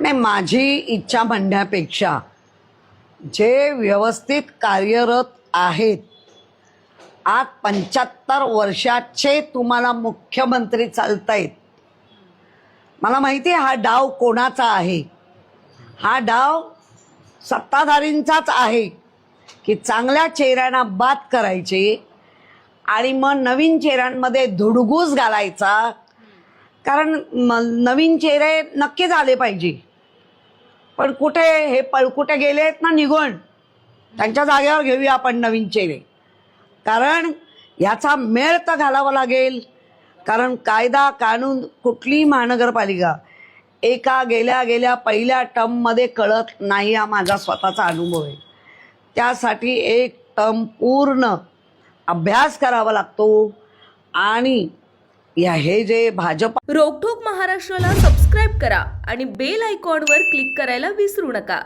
नाही माझी इच्छा म्हणण्यापेक्षा जे व्यवस्थित कार्यरत आहेत आज पंच्याहत्तर वर्षाचे तुम्हाला मुख्यमंत्री चालतायत. मला माहिती आहे हा डाव कोणाचा आहे? हा डाव सत्ताधारींचाच आहे की चांगल्या चेहऱ्यांना बाद करायचे आणि मग नवीन चेहऱ्यांमध्ये धुडगूस घालायचा? कारण म- नवीन चेहरे नक्कीच आले पाहिजे. पण कुठे हे पळकुटे गेले आहेत ना निघून? त्यांच्या जागेवर घेऊया आपण नवीन चेहरे कारण ह्याचा मेळ तर घालावा लागेल. कारण कायदा कानून कुठलीही महानगरपालिका एका गेल्या गेल्या पहिल्या टर्ममध्ये कळत नाही हा माझा स्वतःचा अनुभव आहे. त्यासाठी एक टर्म पूर्ण अभ्यास करावा लागतो. आणि या हे जे भाजप रोकठोक महाराष्ट्राला सबस्क्राईब करा आणि बेल आयकॉनवर क्लिक करायला विसरू नका.